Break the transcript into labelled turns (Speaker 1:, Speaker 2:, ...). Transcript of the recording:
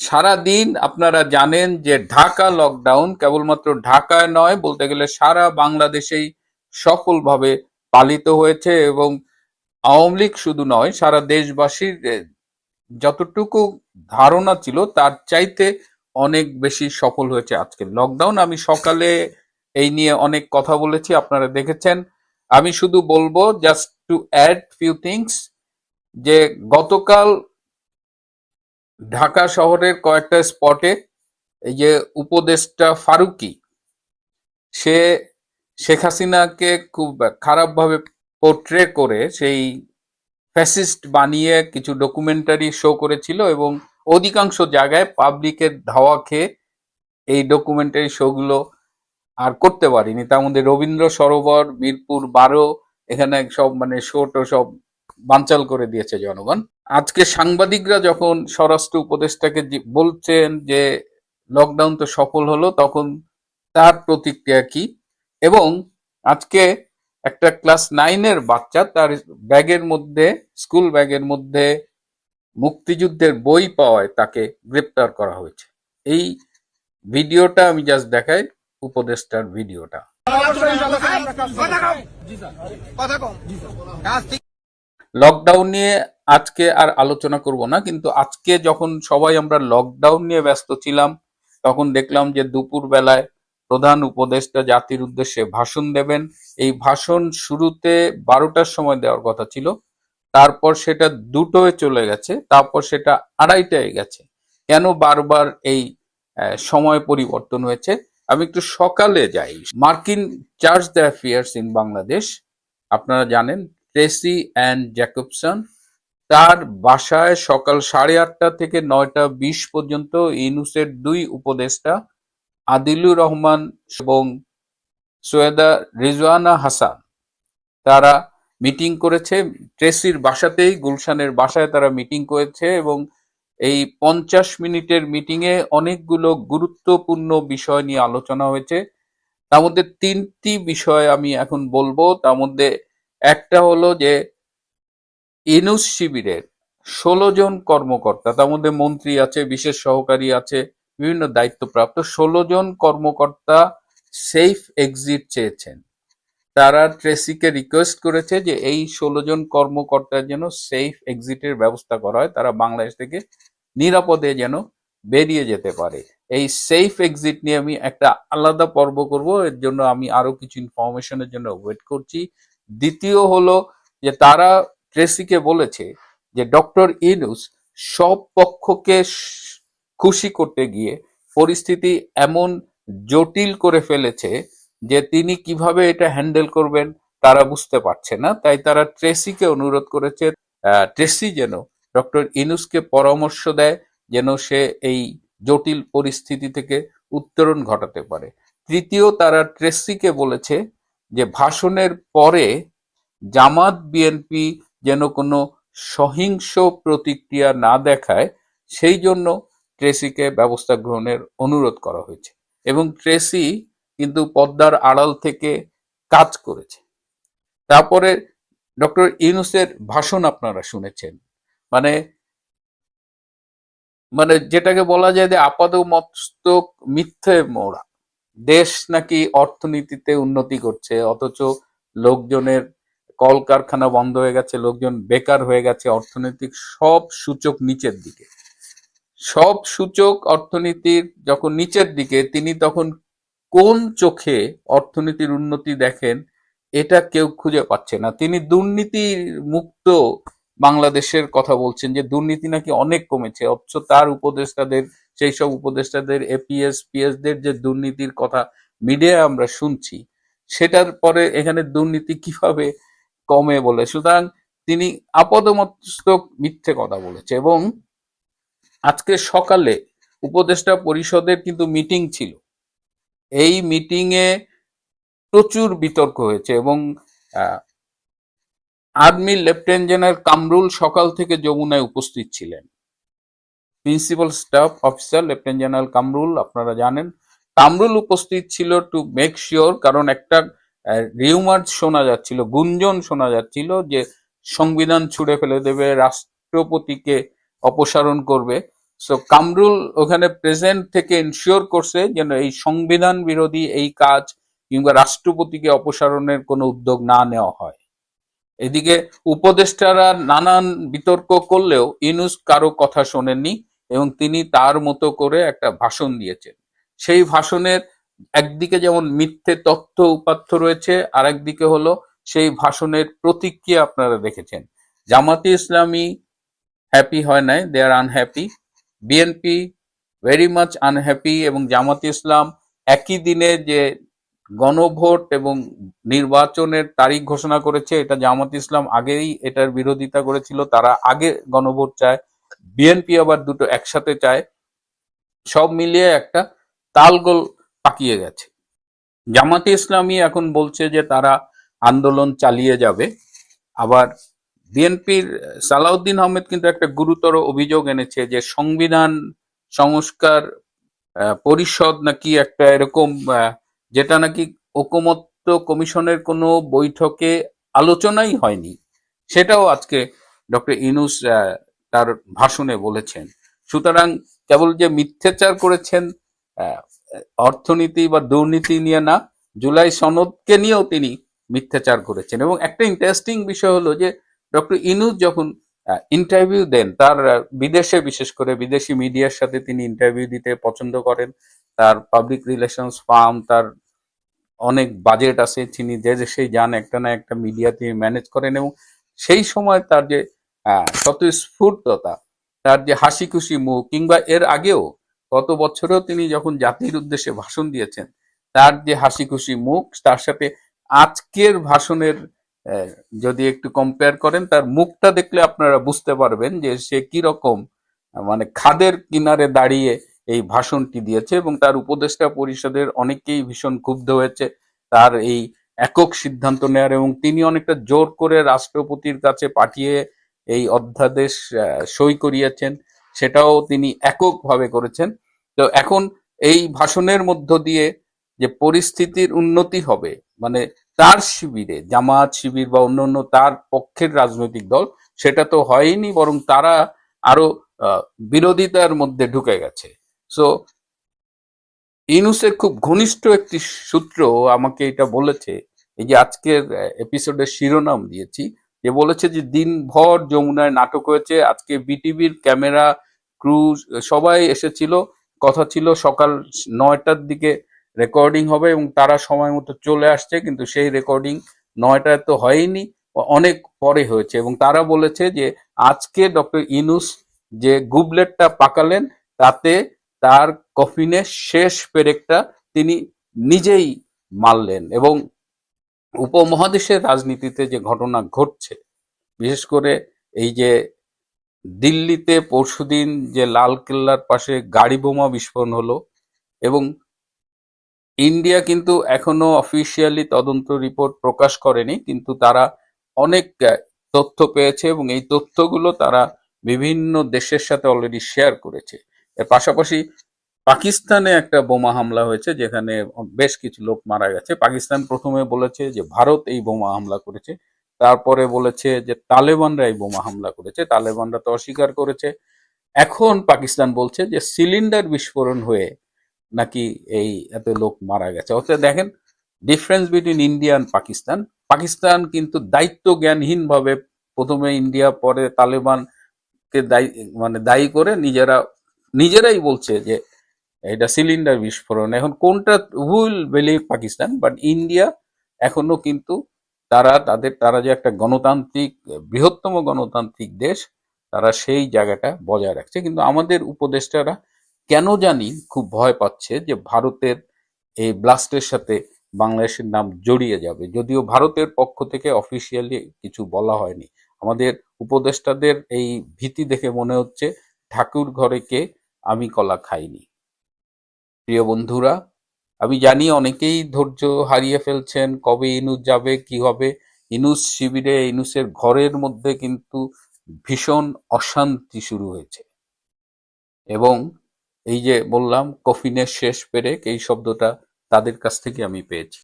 Speaker 1: সারা দিন আপনারা জানেন যে ঢাকা লকডাউন কেবলমাত্র ঢাকায় নয়, বলতে গেলে সারা বাংলাদেশেই সফলভাবে পালিত হয়েছে এবং আওয়ামী লীগ শুধু নয়, সারা দেশবাসীর যতটুকু ধারণা ছিল তার চাইতে অনেক বেশি সফল হয়েছে আজকে লকডাউন আমি সকালে এই নিয়ে অনেক কথা বলেছি, আপনারা দেখেছেন। আমি শুধু বলব just to add few things যে গতকাল ঢাকা শহরের কয়েকটা স্পটে এই যে উপদেষ্টা ফারুকি, সে শেখ হাসিনাকে খুব খারাপভাবে পোর্ট্রে করে সেই ফ্যাসিস্ট বানিয়ে কিছু ডকুমেন্টারি শো করেছিল এবং অধিকাংশ জায়গায় পাবলিকের ধাওয়া খেয়ে এই ডকুমেন্টারি শোগুলো আর করতে পারিনি। তার মধ্যে রবীন্দ্র সরোবর, মিরপুর বারো, এখানে সব মানে শো টো সব বানচাল করে দিয়েছে জনগণ। আজকে সাংবাদিকরা যখন স্বরাষ্ট্র উপদেষ্টাকে বলছেন যে লকডাউন তো সফল হলো তখন তার প্রতিক্রিয়া কি? এবং আজকে একটা ক্লাস নাইনের বাচ্চা তার ব্যাগের মধ্যে স্কুল ব্যাগের মধ্যে মুক্তিযুদ্ধের বই পাওয়ায় তাকে গ্রেপ্তার করা হয়েছে। এই ভিডিওটা আমি জাস্ট দেখাই উপদেষ্টার ভিডিওটা। লকডাউন নিয়ে আজকে আর আলোচনা করব না, কিন্তু আজকে যখন সবাই আমরা লকডাউন নিয়ে ব্যস্ত ছিলাম, তখন দেখলাম যে দুপুর বেলায় প্রধান উপদেষ্টা জাতির উদ্দেশ্যে ভাষণ দেবেন। এই ভাষণ শুরুতে বারোটার সময় দেওয়ার কথা ছিল, তারপর সেটা দুটোয় চলে গেছে, তারপর সেটা আড়াইটায় গেছে। কেন বারবার এই সময় পরিবর্তন হয়েছে? আমি একটু সকালে যাই। মার্কিন chargé the affairs in Bangladesh, আপনারা জানেন, ট্রেসি অ্যান্ড জ্যাকবসন তার বাসায় সকাল সাড়ে আটটা থেকে নয়টা বিশ পর্যন্ত ইউনুসের দুই উপদেষ্টা আদিলুর রহমান এবং সৈয়দা রিজওয়ানা হাসান। তারা মিটিং করেছে, ট্রেসির বাসাতেই, গুলশানের বাসায় তারা মিটিং করেছে এবং এই পঞ্চাশ মিনিটের মিটিংয়ে অনেকগুলো গুরুত্বপূর্ণ বিষয় নিয়ে আলোচনা হয়েছে। তার মধ্যে তিনটি বিষয় আমি এখন বলব। তার মধ্যে একটা হলো যে ইনুস শিবিরের ষোলো জন কর্মকর্তা, তার মধ্যে মন্ত্রী আছে, বিশেষ সহকারী আছে, বিভিন্ন দায়িত্বপ্রাপ্ত ষোলো জন কর্মকর্তা সেফ এক্সিট চেয়েছেন। তারা ট্রেসিকে রিকোয়েস্ট করেছে যে এই ষোলো জন কর্মকর্তার যেন সেফ এক্সিটের ব্যবস্থা করা হয়, তারা বাংলাদেশ থেকে নিরাপদে যেন বেরিয়ে যেতে পারে। এই সেফ এক্সিট নিয়ে আমি একটা আলাদা পর্ব করব, এর জন্য আমি আরও কিছু ইনফরমেশনের জন্য ওয়েট করছি। দ্বিতীয় হলো যে তারা ট্রেসিকে বলেছে যে, ডক্টর ইনুস সব পক্ষকে খুশি করতে গিয়ে পরিস্থিতি এমন জটিল করে ফেলেছে যে, তিনি কীভাবে এটা হ্যান্ডেল করবেন তারা বুঝতে পারছে না। তাই তারা ট্রেসিকে অনুরোধ করেছে ট্রেসি যেন ডক্টর ইনুসকে পরামর্শ দেয় যেন সে এই জটিল পরিস্থিতি থেকে উত্তরণ ঘটাতে পারে। তৃতীয়, তারা ট্রেসিকে বলেছে যে, ভাষণের পরে জামাত বিএনপি যেন কোনো সহিংস প্রতিক্রিয়া না দেখায়, সেই জন্য ট্রেসিকে ব্যবস্থা গ্রহণের অনুরোধ করা হয়েছে। এবং ট্রেসি কিন্তু পদ্মার আড়াল থেকে কাজ করেছে। তারপরে ডক্টর ইউনুসের ভাষণ আপনারা শুনেছেন। মানে মানে যেটাকে বলা যায় যে আপাদ মস্তক মিথ্যে মোড়া। দেশ নাকি অর্থনীতিতে উন্নতি করছে, অথচ লোকজনের কলকারখানা বন্ধ হয়ে গেছে, লোকজন বেকার হয়ে গেছে, অর্থনৈতিক সব সূচক নিচের দিকে। সব সূচক অর্থনীতির যখন নিচের দিকে, তিনি তখন কোন চোখে অর্থনীতির উন্নতি দেখেন, এটা কেউ খুঁজে পাচ্ছে না। তিনি দুর্নীতি মুক্ত বাংলাদেশের কথা বলছেন যে দুর্নীতি নাকি অনেক কমেছে, অথচ তার উপদেষ্টাদের, সেই সব উপদেষ্টাদের এপিএস পিএস দের যে দুর্নীতির কথা মিডিয়ায় আমরা শুনছি, সেটার পরে এখানে দুর্নীতি কীভাবে কমে বলে। সুতরাং তিনি আপাদমস্তক মিথ্যে কথা বলেছে এবং আজকে সকালে উপদেষ্টা পরিষদের কিন্তু মিটিং ছিল। এই মিটিং এ প্রচুর বিতর্ক হয়েছে এবং আর্মি লেফটেন্যান্ট জেনারেল কামরুল সকাল থেকে যমুনায় উপস্থিত ছিলেন। Principal staff officer lieutenant general Kamrul, আপনারা জানেন। কামরুল উপস্থিত ছিল টু মেক শিওর, কারণ একটা রিউমার শোনা যাচ্ছিল, গুঞ্জন শোনা যাচ্ছিল যে সংবিধান ছুঁড়ে ফেলে দেবে, রাষ্ট্রপতিকে অপসারণ করবে। সো কামরুল ওখানে প্রেজেন্ট থেকে ইনশিওর করছে যেন এই সংবিধান বিরোধী এই কাজ কিংবা রাষ্ট্রপতিকে অপসারণের কোনো উদ্যোগ না নেওয়া হয়। এদিকে উপদেষ্টারা নানান বিতর্ক করলেও ইনুস কারও কথা শোনেননি এবং তিনি তার মতো করে একটা ভাষণ দিয়েছেন। সেই ভাষণের একদিকে যেমন মিথ্যে তথ্য উপাত্য রয়েছে আর একদিকে হলো সেই ভাষণের প্রতিক্রিয়া আপনারা দেখেছেন। জামাতি ইসলামী হ্যাপি হয় নাই they are unhappy BNP very much unhappy এবং জামাতি ইসলাম একই দিনে যে গণভোট এবং নির্বাচনের তারিখ ঘোষণা করেছে, এটা জামাত ইসলাম আগেই এটার বিরোধিতা করেছিল, তারা আগে গণভোট চায় বিএনপি আবার দুটো একসাথে চায়। সব মিলিয়ে একটা তালগোল পাকিয়ে গেছে। জামাতে ইসলামী এখন বলছে যে তারা আন্দোলন চালিয়ে যাবে। আবার বিএনপির সালাউদ্দিন আহমেদ কিন্তু একটা গুরুতর অভিযোগ এনেছে যে সংবিধান সংস্কার পরিষদ নাকি একটা এরকম যেটা নাকি ঐকমত্য কমিশনের কোনো বৈঠকে আলোচনাই হয়নি। সেটাও আজকে ডক্টর ইনুস তার ভাষণে বলেছেন। সুতরাং কেবল যে মিথ্যাচার করেছেন অর্থনীতি বা দুর্নীতি নিয়ে না, জুলাই সনদকে নিয়েও তিনি মিথ্যাচার করেছেন। এবং একটা ইন্টারেস্টিং বিষয় হলো যে, ডক্টর ইনুস যখন ইন্টারভিউ দেন, তার বিদেশে বিশেষ করে বিদেশি মিডিয়ার সাথে তিনি ইন্টারভিউ দিতে পছন্দ করেন। তার পাবলিক রিলেশনস ফার্ম তার অনেক বাজেট আছে, তিনি যে দেশেই যান, একটা না একটা মিডিয়া তিনি ম্যানেজ করেন। এবং সেই সময় তার যে স্বতঃস্ফূর্ততা, তার যে হাসি খুশি মুখ, কিংবা এর আগেও গত বছরেও তিনি যখন জাতির উদ্দেশ্যে ভাষণ দিয়েছেন, তার যে হাসি খুশি মুখ, তার সাথে আজকের ভাষণের যদি একটু কম্পেয়ার করেন, তার মুখটা দেখলে আপনারা বুঝতে পারবেন যে সে কি রকম মানে খাদের কিনারে দাঁড়িয়ে এই ভাষণটি দিয়েছে এবং তার উপদেষ্টা পরিষদের অনেকেই ভীষণ ক্ষুব্ধ হয়েছে। তার এই একক সিদ্ধান্ত নেয়ার এবং তিনি অনেকটা জোর করে রাষ্ট্রপতির কাছে পাঠিয়ে এই অধ্যাদেশ সই করিয়েছেন, সেটাও তিনি এককভাবে করেছেন। তো এখন এই ভাষণের মধ্য দিয়ে যে পরিস্থিতির উন্নতি হবে মানে তার শিবিরে জামাত শিবির বা অন্যান্য তার পক্ষের রাজনৈতিক দল, সেটা তো হয়নি, বরং তারা আরও বিরোধিতার মধ্যে ঢুকে গেছে। সো ইনুসের খুব ঘনিষ্ঠ একটি সূত্র আমাকে এটা বলেছে, এই যে আজকের এপিসোডের শিরোনাম দিয়েছি, যে বলেছে যে দিনভর যমুনায় নাটক হয়েছে, আজকে বিটিভির ক্যামেরা, ক্রু, সবাই এসেছিল কথা ছিল সকাল নয়টার দিকে রেকর্ডিং হবে এবং তারা সময় মতো চলে আসছে, কিন্তু সেই রেকর্ডিং নয়টায় তো হয়নি, অনেক পরে হয়েছে। এবং তারা বলেছে যে আজকে ডক্টর ইনুস যে গুবলেটটা পাকালেন, তাতে তার কফিনের শেষ পেরেকটা তিনি নিজেই মারলেন এবং উপমহাদেশের রাজনীতিতে যে ঘটনা ঘটছে, বিশেষ করে এই যে দিল্লিতে পরশুদিন যে লাল কেল্লার পাশে গাড়ি বোমা বিস্ফোরণ হলো এবং ইন্ডিয়া কিন্তু এখনও অফিসিয়ালি তদন্ত রিপোর্ট প্রকাশ করেনি, কিন্তু তারা অনেক তথ্য পেয়েছে এবং এই তথ্যগুলো তারা বিভিন্ন দেশের সাথে অলরেডি শেয়ার করেছে। এর পাশাপাশি পাকিস্তানে একটা বোমা হামলা হয়েছে, যেখানে বেশ কিছু লোক মারা গেছে। পাকিস্তান প্রথমে বলেছে যে ভারত এই বোমা হামলা করেছে। তারপরে বলেছে যে তালেবানরা এই বোমা হামলা করেছে, তালেবানরা তো অস্বীকার করেছে। এখন পাকিস্তান বলছে যে সিলিন্ডার বিস্ফোরণ হয়ে নাকি এই এত লোক মারা গেছে। অর্থাৎ দেখেন ডিফারেন্স বিটুইন ইন্ডিয়া আর পাকিস্তান পাকিস্তান কিন্তু দায়িত্ব জ্ঞানহীন ভাবে প্রথমে ইন্ডিয়া পরে তালেবানকে দায়ী মানে দায়ী করে নিজেরা, নিজেরাই বলছে যে এটা সিলিন্ডার বিস্ফোরণ। এখন কোনটা will believe Pakistan but India এখনও কিন্তু তারা তাদের, তারা যে একটা গণতান্ত্রিক, বৃহত্তম গণতান্ত্রিক দেশ, তারা সেই জায়গাটা বজায় রাখছে। কিন্তু আমাদের উপদেষ্টারা কেন জানি খুব ভয় পাচ্ছে যে ভারতের এই ব্লাস্টের সাথে বাংলাদেশের নাম জড়িয়ে যাবে। যদিও ভারতের পক্ষ থেকে অফিসিয়ালি কিছু বলা হয়নি। আমাদের উপদেষ্টাদের এই ভীতি দেখে মনে হচ্ছে ঠাকুর ঘরে কে আমি কলা খাইনি। প্রিয় বন্ধুরা আমি জানি অনেকেই ধৈর্য হারিয়ে ফেলছেন কবে ইনুস যাবে, কি হবে। ইনুস শিবিরে, ইনুসের ঘরের মধ্যে কিন্তু ভীষণ অশান্তি শুরু হয়েছে। এবং এই যে বললাম, কফিনের শেষ পেরেক, এই শব্দটা তাদের কাছ থেকে আমি পেয়েছি।